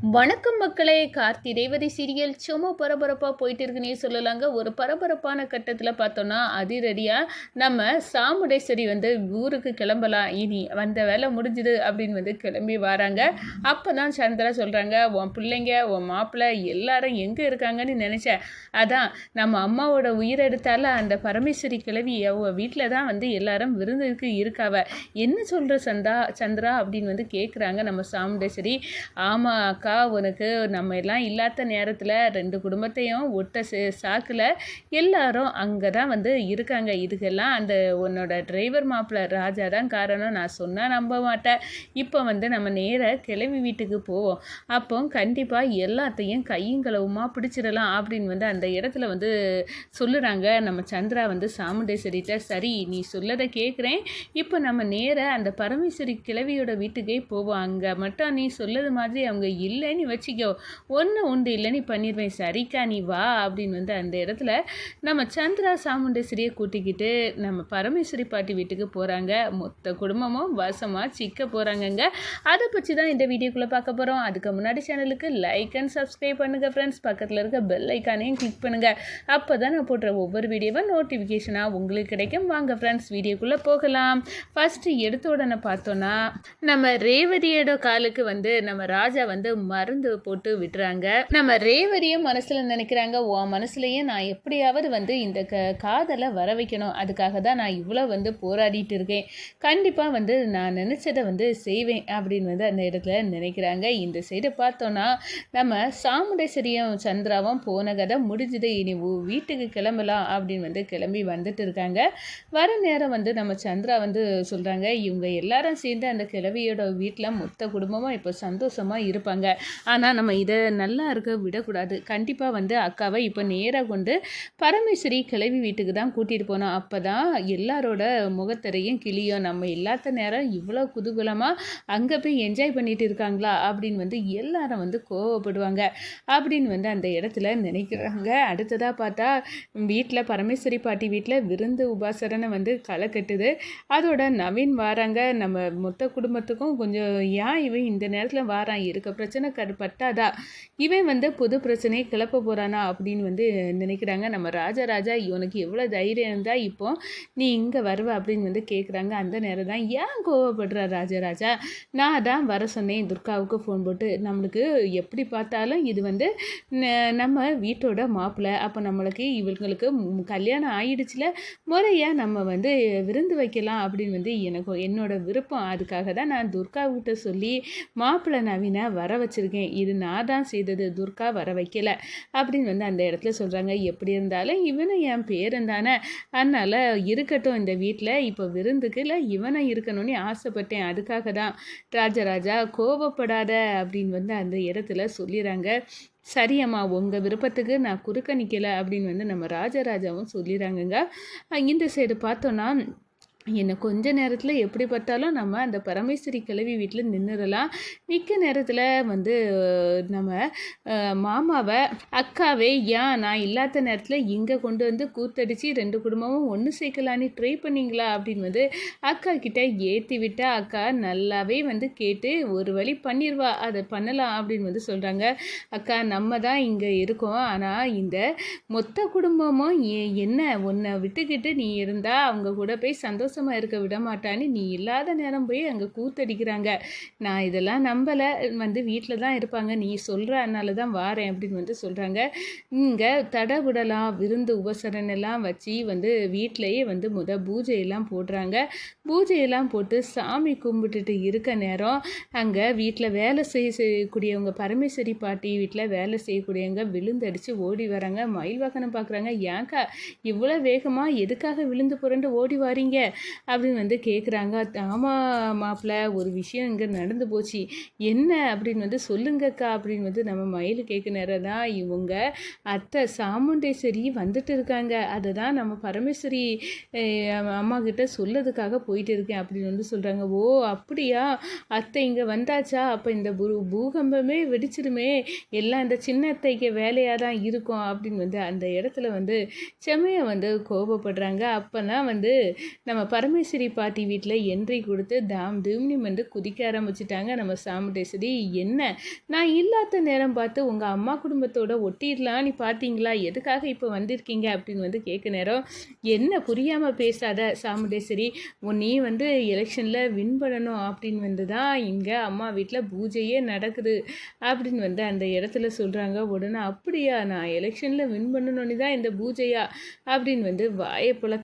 வணக்கம் மக்களே. கார்த்தி ரேவதி சீரியல் சும்மா பரபரப்பாக போயிட்டு இருக்குன்னே சொல்லலாங்க. ஒரு பரபரப்பான கட்டத்தில் பார்த்தோன்னா அதிரடியாக நம்ம சாமுடேஸ்வரி வந்து ஊருக்கு கிளம்பலாம். இனி வந்த வேலை முடிஞ்சுது அப்படின்னு வந்து கிளம்பி வராங்க. அப்போ தான் சந்திரா சொல்கிறாங்க உன் பிள்ளைங்க உன் மாப்பிள்ளை எல்லாரும் எங்கே இருக்காங்கன்னு நினச்சேன். அதான் நம்ம அம்மாவோட உயிர் எடுத்தால அந்த பரமேஸ்வரி கிளவி அவ வீட்டில் தான் வந்து எல்லாரும் விருந்துக்கு இருக்காவ. என்ன சொல்கிற சந்தா சந்திரா? அப்படின்னு வந்து கேட்குறாங்க நம்ம சாமுண்டேஸ்வரி. ஆமாம் அக்கா உனக்கு நம்ம எல்லாம் இல்லாத நேரத்தில் ரெண்டு குடும்பத்தையும் ஒட்ட சே சாக்கில் எல்லாரும் அங்கே தான் வந்து இருக்காங்க. இதுக்கெல்லாம் அந்த உன்னோட டிரைவர் மாப்பிள்ளை ராஜா தான் காரணம். நான் சொன்னால் நம்ப மாட்டேன். இப்போ வந்து நம்ம நேராக கிளவி வீட்டுக்கு போவோம். அப்போ கண்டிப்பாக எல்லாத்தையும் கையும் களவுமா பிடிச்சிடலாம் அப்படின்னு வந்து அந்த இடத்துல வந்து சொல்லுறாங்க. நம்ம சந்திரா வந்து சாமுண்டேஸ்வரிட்ட சரி நீ சொல்லதை கேட்குறேன் இப்போ நம்ம நேராக அந்த பரமேஸ்வரி கிழவியோட வீட்டுக்கே போவோம். அங்கே மட்டும் நீ சொல்லது மாதிரி அவங்க இல்லைன்னு வச்சுக்கோ. ஒன்று உண்டு இல்லை நீ பண்ணிடுவேன் சரிக்கா நீ வா அப்படின்னு வந்து அந்த இடத்துல நம்ம சந்திரா சாமுண்டேஸ்வரியை கூட்டிக்கிட்டு நம்ம பரமேஸ்வரி பாட்டி வீட்டுக்கு போகிறாங்க மொத்த குடும்பமும் வசமாக சிக்க போகிறாங்கங்க அதை பற்றி தான் இந்த வீடியோக்குள்ளே பார்க்க போகிறோம் அதுக்கு முன்னாடி சேனலுக்கு லைக் அண்ட் சப்ஸ்கிரைப் பண்ணுங்கள் ஃப்ரெண்ட்ஸ் பக்கத்தில் இருக்க பெல் ஐக்கானையும் கிளிக் பண்ணுங்கள் அப்போ தான் நான் போடுற ஒவ்வொரு வீடியோவும் நோட்டிஃபிகேஷனாக உங்களுக்கு கிடைக்கும். வாங்க ஃப்ரெண்ட்ஸ் வீடியோக்குள்ளே போகலாம். ஃபஸ்ட்டு எடுத்த உடனே பார்த்தோன்னா நம்ம ரேவதியோட காலுக்கு வந்து நம்ம ராஜா வந்து மருந்து போட்டு விட்டுறாங்க. நம்ம ரேவதியும் மனசில் நினைக்கிறாங்க உன் மனசுலயே நான் எப்படியாவது வந்து இந்த க காதலை வர வைக்கணும். அதுக்காக தான் நான் இவ்வளோ வந்து போராடிட்டு இருக்கேன். கண்டிப்பாக வந்து நான் நினச்சதை வந்து செய்வேன். அப்படின்னு வந்து அந்த இடத்துல நினைக்கிறாங்க. இந்த சைடு பார்த்தோன்னா நம்ம சாமுண்டேஸ்வரியும் சந்திராவும் போன கதை முடிஞ்சது. இனி வீட்டுக்கு கிளம்பலாம் அப்படின்னு வந்து கிளம்பி வந்துட்டு இருக்காங்க. வர நேரம் வந்து நம்ம சந்திரா வந்து சொல்கிறாங்க இவங்க எல்லாரும் சேர்ந்து அந்த கிழவியோட வீட்டில் மொத்த குடும்பமாக இப்போ சந்தோஷமாக இருப்பாங்க. ஆனால் நம்ம இதை நல்லா இருக்க விடக்கூடாது. கண்டிப்பாக வந்து அக்காவை இப்போ நேராக கொண்டு பரமேஸ்வரி கிளவி வீட்டுக்கு தான் கூட்டிகிட்டு போனோம். அப்போ தான் எல்லாரோட முகத்தரையும் கிளியும் நம்ம இல்லாத நேரம் இவ்வளோ குதூகலமாக அங்கே போய் என்ஜாய் பண்ணிட்டு இருக்காங்களா அப்படின்னு வந்து எல்லாரும் வந்து கோவப்படுவாங்க. அப்படின்னு வந்து அந்த இடத்துல நினைக்கிறாங்க. அடுத்ததாக பார்த்தா வீட்டில் பரமேஸ்வரி பாட்டி வீட்டில் விருந்து உபாசரனை வந்து களை கட்டுது. அதோட நவீன் வாராங்க. நம்ம மொத்த குடும்பத்துக்கும் கொஞ்சம் ஏன் இவன் இந்த நேரத்தில் வாரான்? இருக்க பிரச்சனை கடு பட்டாதா இவன் வந்து புது பிரச்சனையை கிளப்ப போகிறானா அப்படின்னு வந்து நினைக்கிறாங்க. நம்ம ராஜராஜா இவனுக்கு எவ்வளோ தைரியம் இருந்தால் இப்போ நீ இங்கே வருவ அப்படின்னு வந்து கேட்குறாங்க அந்த நேரம் தான் ஏன் கோவப்படுற ராஜராஜா நான் தான் வர சொன்னேன். துர்காவுக்கு ஃபோன் போட்டு நம்மளுக்கு எப்படி பார்த்தாலும் இது வந்து நம்ம வீட்டோட மாப்பிள்ளை அப்போ நம்மளுக்கு இவங்களுக்கு கல்யாணம் ஆயிடுச்சுல. முறையாக நம்ம வந்து விருந்து வைக்கலாம் அப்படின்னு வந்து எனக்கு என்னோட விருப்பம். அதுக்காக தான் நான் துர்காவுக்கிட்ட சொல்லி மாப்பிள்ளை நவீனை வர வச்சு வச்சுருக்கேன். இது நான் தான் செய்தது. துர்கா வர வைக்கல. அப்படின்னு வந்து அந்த இடத்துல சொல்கிறாங்க எப்படி இருந்தாலும் இவனும் என் பேரன் தானே. அதனால் இருக்கட்டும் இந்த வீட்டில் இப்போ விருந்துக்குல இவனை இருக்கணும்னு ஆசைப்பட்டேன். அதுக்காக தான். ராஜராஜா கோபப்படாத அப்படின்னு வந்து அந்த இடத்துல சொல்லிடுறாங்க சரியம்மா உங்கள் விருப்பத்துக்கு நான் குறுக்க நிற்கலை அப்படின்னு வந்து நம்ம ராஜராஜாவும் சொல்லிடுறாங்கங்க இந்த சைடு பார்த்தோன்னா என்னை கொஞ்ச நேரத்தில் எப்படி பார்த்தாலும் நம்ம அந்த பரமேஸ்வரி கிழவி வீட்டில் நின்றுடலாம் மிக்க நேரத்தில் வந்து நம்ம மாமாவை அக்காவே ஏன் நான் இல்லாத நேரத்தில் இங்கே கொண்டு வந்து கூத்தடிச்சு ரெண்டு குடும்பமும் ஒன்று சேர்க்கலான்னு ட்ரை பண்ணீங்களா? அப்படின்னு வந்து அக்கா கிட்ட ஏற்றி விட்டா அக்கா நல்லாவே வந்து கேட்டு ஒரு வழி பண்ணிடுவா அதை பண்ணலாம் அப்படின்னு வந்து சொல்கிறாங்க அக்கா நம்ம தான் இங்கே இருக்கோம். ஆனால் இந்த மொத்த குடும்பமும் ஏ- என்ன உன்னை விட்டுக்கிட்டு நீ இருந்தால் அவங்க கூட போய் சந்தோஷம் சந்தோஷமாக இருக்க விட மாட்டான்னு நீ இல்லாத நேரம் போய் அங்கே கூத்தடிக்கிறாங்க. நான் இதெல்லாம் நம்பலை. வந்து வீட்டில் தான் இருப்பாங்க. நீ சொல்கிற அதனால தான் வாரேன் அப்படின்னு வந்து சொல்கிறாங்க இங்கே தடவிடலாம் விருந்து உபசரணெல்லாம் வச்சு வந்து வீட்டிலையே வந்து முத பூஜையெல்லாம் போடுறாங்க. பூஜையெல்லாம் போட்டு சாமி கும்பிட்டுட்டு இருக்க நேரம் அங்கே வீட்டில் வேலை செய்ய செய்யக்கூடியவங்க பரமேஸ்வரி பாட்டி வீட்டில் வேலை செய்யக்கூடியவங்க விழுந்தடிச்சு ஓடி வராங்க. மயில் வாகனம் பார்க்குறாங்க ஏன்க்கா இவ்வளோ வேகமாக எதுக்காக விழுந்து புரண்டு ஓடி வாரீங்க? அப்படின்னு வந்து கேட்குறாங்க ஆமாம் மாப்பிள்ள ஒரு விஷயம் இங்கே நடந்து போச்சு. என்ன அப்படின்னு வந்து சொல்லுங்கக்கா அப்படின்னு வந்து நம்ம மயில் கேட்க நேரம் தான் இவங்க அத்தை சாமுண்டேஸ்வரி வந்துட்டு இருக்காங்க. அதை தான் நம்ம பரமேஸ்வரி அம்மா கிட்ட சொல்லதுக்காக போயிட்டு இருக்கேன் அப்படின்னு வந்து சொல்கிறாங்க ஓ அப்படியா? அத்தை இங்கே வந்தாச்சா? அப்போ இந்த பூ பூகம்பமே வெடிச்சிருமே எல்லாம் இந்த சின்ன அத்தைக்கு வேலையாக தான் இருக்கும் அப்படின்னு வந்து அந்த இடத்துல வந்து செம்மையை வந்து கோபப்படுறாங்க. அப்போல்லாம் வந்து நம்ம பரமேஸ்வரி பாட்டி வீட்டில் என்ட்ரி கொடுத்து தாம் தூம்னி வந்து குதிக்க ஆரம்பிச்சிட்டாங்க. நம்ம சாமுண்டேஸ்வரி என்ன? நான் இல்லாத நேரம் பார்த்து உங்கள் அம்மா குடும்பத்தோட ஒட்டிடலாம் நீ பார்த்தீங்களா? எதுக்காக இப்போ வந்திருக்கீங்க? அப்படின்னு வந்து கேட்க நேரம் என்ன புரியாமல் பேசாத சாமுண்டேஸ்வரி. நீ வந்து எலெக்ஷனில் வின் பண்ணணும். அப்படின்னு வந்து தான் இங்கே அம்மா வீட்டில் பூஜையே நடக்குது அப்படின்னு வந்து அந்த இடத்துல சொல்கிறாங்க உடனே அப்படியா? நான் எலெக்ஷனில் வின் பண்ணணும்னு தான் இந்த பூஜையா? அப்படின்னு வந்து வாயை புல